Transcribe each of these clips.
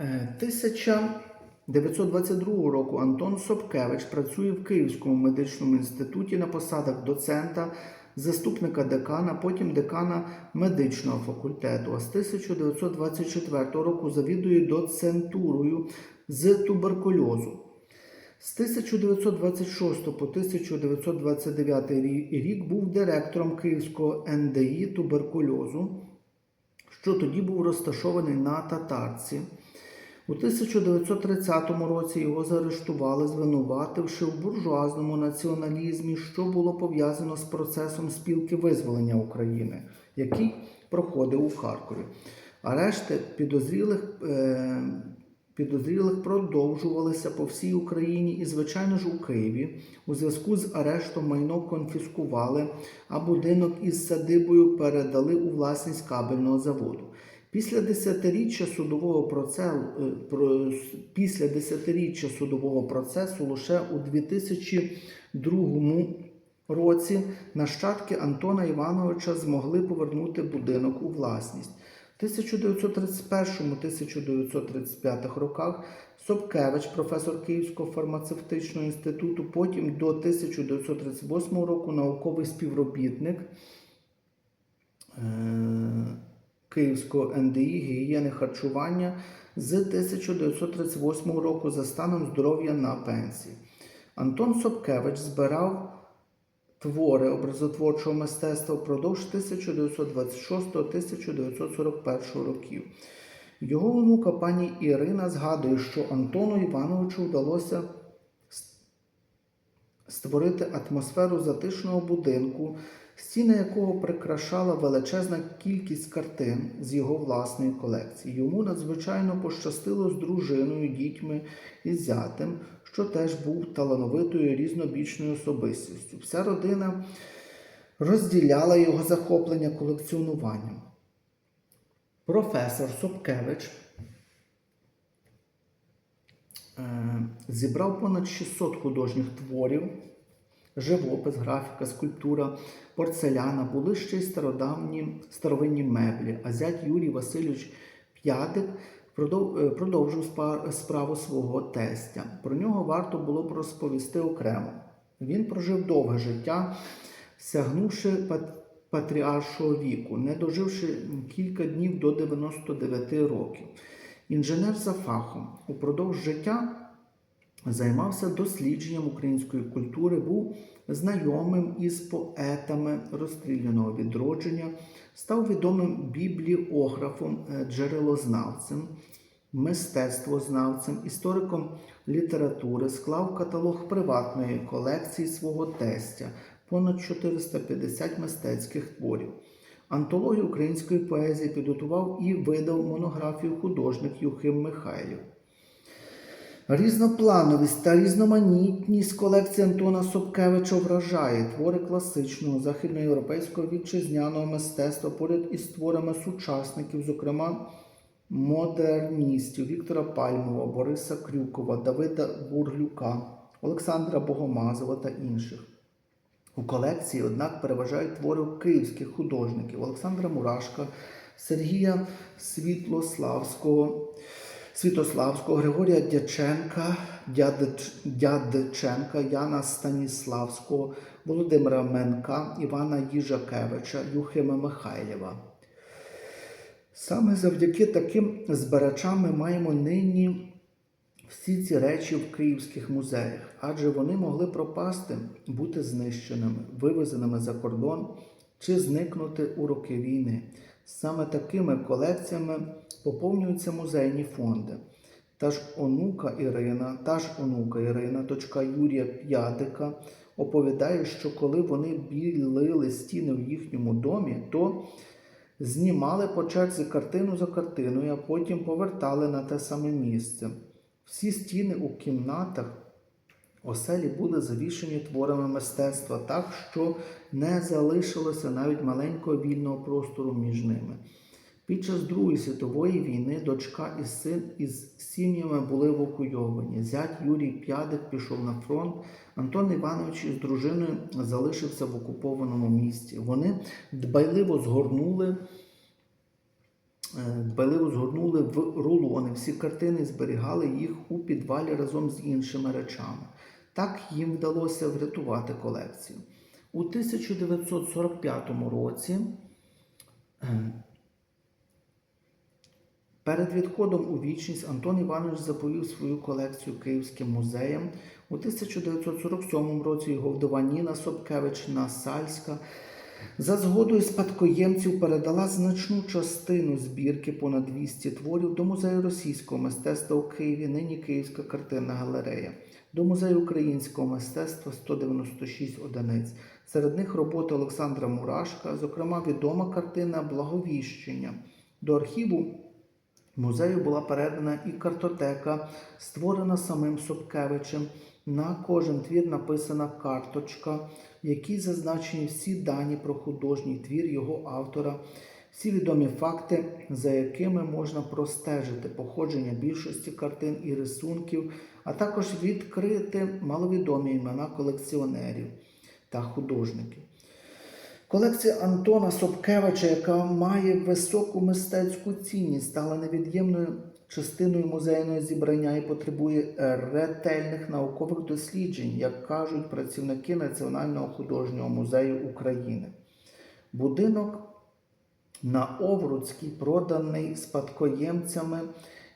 Е, 1922 року Антон Собкевич працює в Київському медичному інституті на посадах доцента, заступника декана, потім декана медичного факультету. А з 1924 року завідує доцентурою з туберкульозу. З 1926 по 1929 рік був директором Київського НДІ туберкульозу, що тоді був розташований на татарці. У 1930 році його заарештували, звинувативши в буржуазному націоналізмі, що було пов'язано з процесом спілки визволення України, який проходив у Харкові. Арешти підозрілих, е, підозрілих продовжувалися по всій Україні і, звичайно ж, у Києві. У зв'язку з арештом майно конфіскували, а будинок із садибою передали у власність кабельного заводу. Після десятиріччя судового процесу, після десятиріччя судового процесу лише у 2002 році нащадки Антона Івановича змогли повернути будинок у власність. В 1931-1935 роках Собкевич, професор Київського фармацевтичного інституту, потім до 1938 року науковий співробітник е, Київського НДІ гігієни харчування з 1938 року за станом здоров'я на пенсії. Антон Собкевич збирав твори образотворчого мистецтва впродовж 1926-1941 років. Його онука пані Ірина згадує, що Антону Івановичу вдалося створити атмосферу затишного будинку, стіни якого прикрашала величезна кількість картин з його власної колекції. Йому надзвичайно пощастило з дружиною, дітьми і зятем, що теж був талановитою різнобічною особистістю. Вся родина розділяла його захоплення колекціонуванням. Професор Собкевич е, зібрав понад 600 художніх творів, живопис, графіка, скульптура, порцеляна, були ще й стародавні старовинні меблі. А зять Юрій Васильович П'ятик е, продовжив справу свого тестя. Про нього варто було б розповісти окремо. Він прожив довге життя, сягнувши патріаршого віку, не доживши кілька днів до 99 років. Інженер за фахом упродовж життя займався дослідженням української культури, був знайомим із поетами розстріляного відродження, став відомим бібліографом, е, джерелознавцем, мистецтвознавцем, істориком літератури, склав каталог приватної колекції свого тестя, понад 450 мистецьких творів. Антологію української поезії підготував і видав монографію художник Юхим Михайлів. Різноплановість та різноманітність колекції Антона Собкевича вражає твори класичного західноєвропейського вітчизняного мистецтва поряд із творами сучасників, зокрема модерністів Віктора Пальмова, Бориса Крюкова, Давида Бурглюка, Олександра Богомазова та інших. У колекції, однак, переважають твори київських художників Олександра Мурашка, Сергія Світлославського, Світославського, Григорія Дяченка, Дядич- Яна Станіславського, Володимира Менка, Івана Їжакевича, Юхима Михайлєва. Саме завдяки таким збирачам ми маємо нині всі ці речі в київських музеях, адже вони могли пропасти, бути знищеними, вивезеними за кордон чи зникнути у роки війни. Саме такими колекціями поповнюються музейні фонди. Та ж онука Ірина, та ж онука Ірина, дочка Юрія П'ятика, оповідає, що коли вони білили стіни в їхньому домі, то знімали по черзі картину за картиною, а потім повертали на те саме місце. Всі стіни у кімнатах оселі були завішені творами мистецтва, так що не залишилося навіть маленького вільного простору між ними. Під час Другої світової війни дочка і син із сім'ями були евакуйовані. Зять Юрій П'ядик пішов на фронт. Антон Іванович із дружиною залишився в окупованому місті. Вони дбайливо згорнули е, дбайливо згорнули в рулони. Всі картини зберігали їх у підвалі разом з іншими речами. Так їм вдалося врятувати колекцію. У 1945 році е, Перед відходом у вічність Антон Іванович заповів свою колекцію Київським музеєм. У 1947 році його вдова Ніна Собкевич Насальська за згодою спадкоємців передала значну частину збірки понад 200 творів до Музею російського мистецтва у Києві, нині Київська картинна галерея, до Музею українського мистецтва 196 одиниць. Серед них роботи Олександра Мурашка, зокрема відома картина Благовіщення. До архіву Музею була передана і картотека, створена самим Собкевичем. На кожен твір написана карточка, в якій зазначені всі дані про художній твір його автора, всі відомі факти, за якими можна простежити походження більшості картин і рисунків, а також відкрити маловідомі імена колекціонерів та художників. Колекція Антона Собкевича, яка має високу мистецьку цінність, стала невід'ємною частиною музейного зібрання і потребує ретельних наукових досліджень, як кажуть працівники Національного художнього музею України. Будинок на Овруцькій проданий спадкоємцями,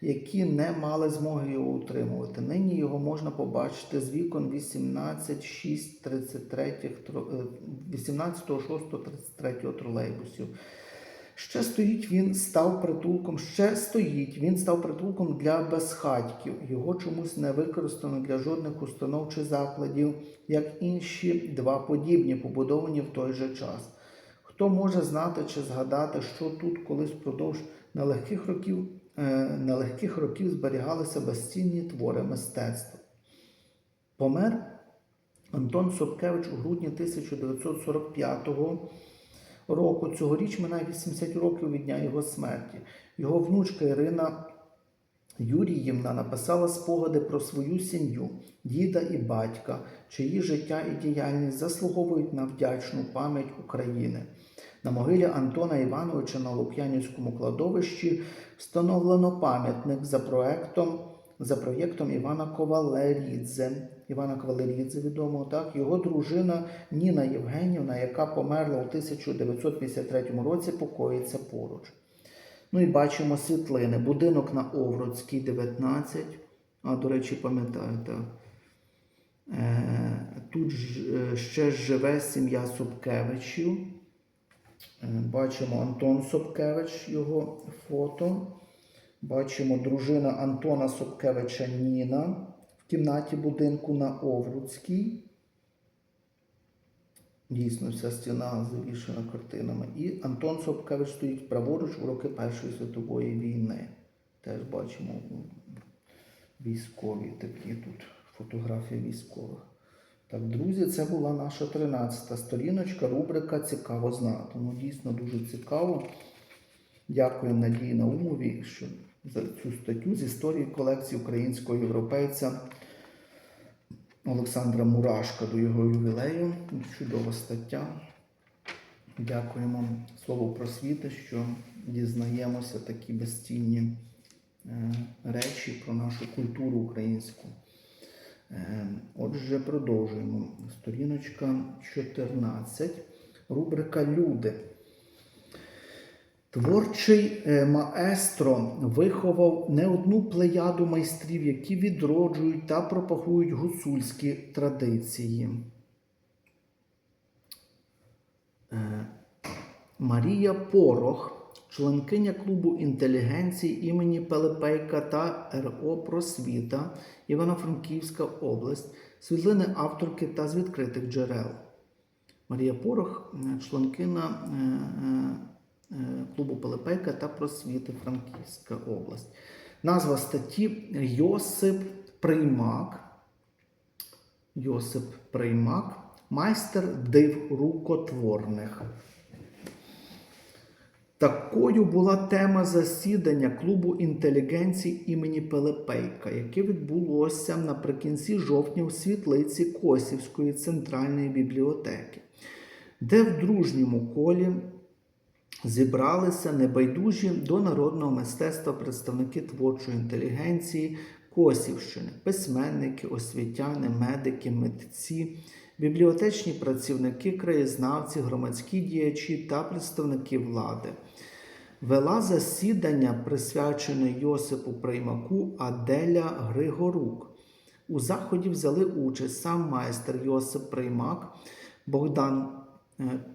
які не мали змоги його утримувати. Нині його можна побачити з вікон 18, 6, 33, 18, 6, 33 тролейбусів. Ще стоїть він став притулком, ще стоїть, він став притулком для безхатьків. Його чомусь не використано для жодних установ чи закладів, як інші два подібні, побудовані в той же час. Хто може знати чи згадати, що тут колись впродовж нелегких років, е, нелегких років зберігалися безцінні твори мистецтва? Помер Антон Собкевич у грудні 1945 року. Цьогоріч минає 80 років від дня його смерті. Його внучка Ірина Юріївна написала спогади про свою сім'ю, діда і батька, чиї життя і діяльність заслуговують на вдячну пам'ять України. На могилі Антона Івановича на Лук'янівському кладовищі встановлено пам'ятник за проектом, за проєктом Івана Ковалерідзе. Івана Ковалерідзе відомого, так, його дружина Ніна Євгенівна, яка померла у 1953 році, покоїться поруч. Ну і бачимо світлини. Будинок на Овруцькій, 19. А, до речі, пам'ятаєте, е, тут е, ще живе сім'я Собкевичів. Е, Бачимо Антон Собкевич, його фото. Бачимо дружина Антона Собкевича Ніна в кімнаті будинку на Овруцькій. Дійсно, вся стіна завішена картинами. І Антон Собкевич стоїть праворуч у роки Першої світової війни. Теж бачимо військові такі тут фотографії військових. Так, друзі, це була наша 13-та сторіночка, рубрика Цікаво знати. Ну, дійсно дуже цікаво. Дякую Надії Наумові що за цю статтю з історії колекції українського європейця Олександра Мурашка до його ювілею. Чудова стаття. Дякуємо слову просвіти, що дізнаємося такі безцінні е, речі про нашу культуру українську. Е, Отже, продовжуємо. Сторіночка 14. Рубрика Люди. Творчий е, маестро виховав не одну плеяду майстрів, які відроджують та пропагують гуцульські традиції. Е, Марія Порох, членкиня клубу інтелігенції імені Пелепейка та РО Просвіта, Івано-Франківська область, світлини авторки та з відкритих джерел. Марія Порох, е, членкина клубу Пелепейка та Просвіти Франківська область. Назва статті Йосип Приймак. Йосип Приймак, майстер див рукотворних. Такою була тема засідання клубу інтелігенції імені Пелепейка, яке відбулося наприкінці жовтня у світлиці Косівської центральної бібліотеки, де в дружньому колі зібралися небайдужі до народного мистецтва представники творчої інтелігенції Косівщини, письменники, освітяни, медики, митці, бібліотечні працівники, краєзнавці, громадські діячі та представники влади. Вела засідання, присвячене Йосипу Приймаку Аделя Григорук. У заході взяли участь сам майстер Йосип Приймак, Богдан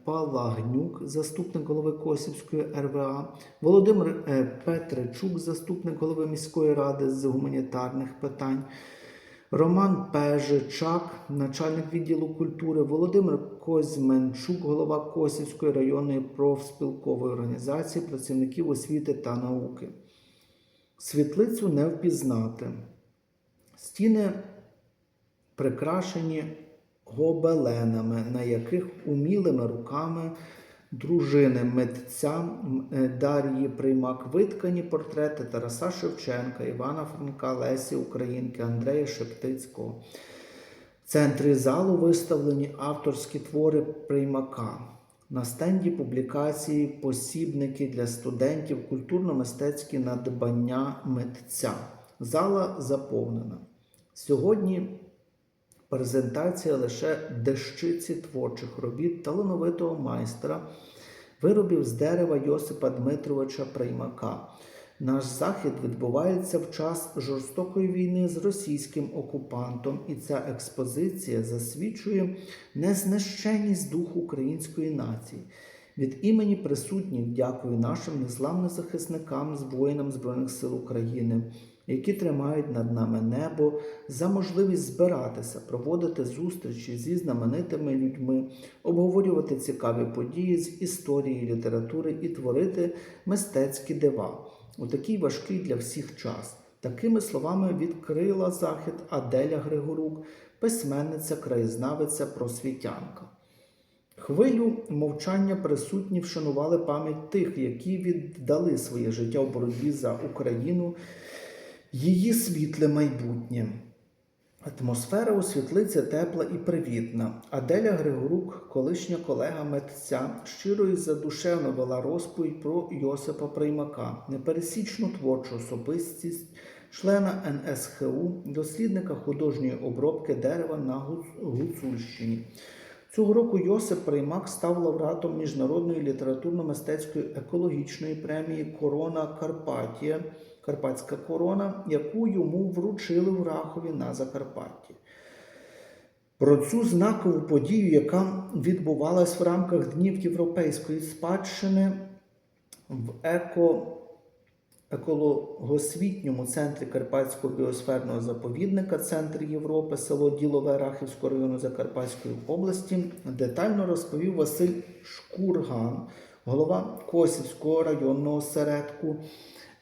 Палагнюк, заступник голови Косівської РВА, Володимир е, Петричук, заступник голови міської ради з гуманітарних питань, Роман Пежичак, начальник відділу культури, Володимир Козьменчук, голова Косівської районної профспілкової організації працівників освіти та науки. Світлицю не впізнати. Стіни прикрашені гобеленами, на яких умілими руками дружини митця е, Дар'ї Приймак виткані портрети Тараса Шевченка, Івана Франка, Лесі Українки, Андрея Шептицького. В центрі залу виставлені авторські твори Приймака. На стенді публікації посібники для студентів, культурно-мистецькі надбання митця. Зала заповнена. Сьогодні презентація лише дещиці творчих робіт талановитого майстра, виробів з дерева Йосипа Дмитровича Приймака. Наш захід відбувається в час жорстокої війни з російським окупантом, і ця експозиція засвідчує незнищенність духу української нації. Від імені присутніх дякую нашим незламним захисникам з воїнам Збройних сил України, які тримають над нами небо за можливість збиратися, проводити зустрічі зі знаменитими людьми, обговорювати цікаві події з історії, літератури і творити мистецькі дива у такий важкий для всіх час. Такими словами відкрила захід Аделя Григорук, письменниця, краєзнавиця, просвітянка. Хвилю мовчання присутні вшанували пам'ять тих, які віддали своє життя в боротьбі за Україну, її світле майбутнє. Атмосфера у світлиці тепла і привітна. Аделя Григорук, колишня колега митця, щиро і задушевно вела розповідь про Йосипа Приймака, непересічну творчу особистість, члена НСХУ, дослідника художньої обробки дерева на Гуцульщині. Цього року Йосип Приймак став лауреатом міжнародної літературно-мистецької екологічної премії Корона Карпатія, Карпатська корона, яку йому вручили в Рахові на Закарпатті. Про цю знакову подію, яка відбувалась в рамках Днів європейської спадщини в еко екологосвітньому центрі Карпатського біосферного заповідника, Центр Європи, село Ділове Рахівського району Закарпатської області, детально розповів Василь Шкурган, голова Косівського районного осередку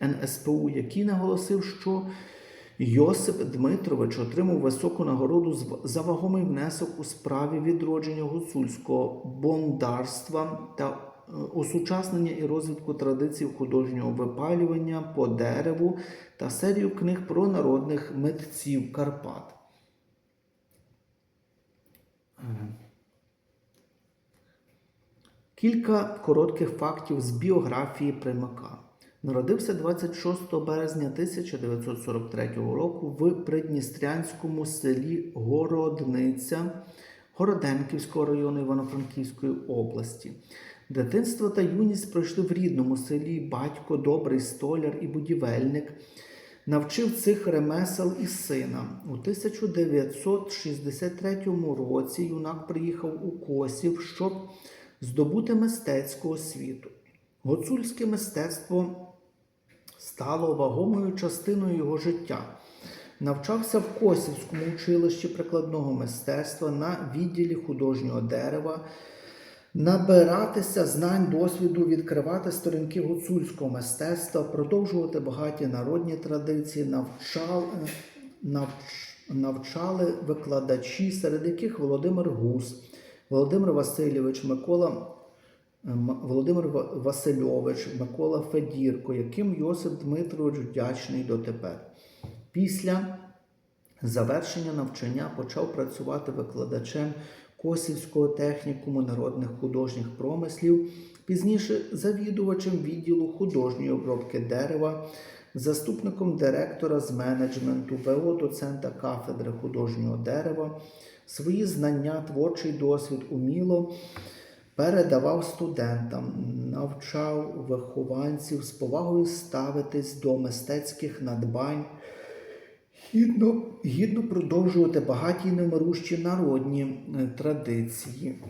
НСПУ, який наголосив, що Йосип Дмитрович отримав високу нагороду за вагомий внесок у справі відродження гуцульського бондарства та е, осучаснення і розвитку традицій художнього випалювання по дереву та серію книг про народних митців Карпат. Кілька коротких фактів з біографії Примака. Народився 26 березня 1943 року в Придністрянському селі Городниця Городенківського району Івано-Франківської області. Дитинство та юність пройшли в рідному селі. Батько, добрий столяр і будівельник. Навчив цих ремесел і сина. У 1963 році юнак приїхав у Косів, щоб здобути мистецьку освіту. Гуцульське мистецтво стало вагомою частиною його життя. Навчався в Косівському училищі прикладного мистецтва на відділі художнього дерева, набиратися знань, досвіду, відкривати сторінки гуцульського мистецтва, продовжувати багаті народні традиції, навчав, навч, навчали викладачі, серед яких Володимир Гус, Володимир Васильович, Микола Володимир Васильович, Микола Федірко, яким Йосип Дмитрович вдячний дотепер. Після завершення навчання почав працювати викладачем Косівського технікуму народних художніх промислів, пізніше завідувачем відділу художньої обробки дерева, заступником директора з менеджменту, ВО доцента кафедри художнього дерева, свої знання, творчий досвід уміло передавав студентам, навчав вихованців з повагою ставитись до мистецьких надбань, гідно, гідно продовжувати багаті й немирущі народні е, традиції.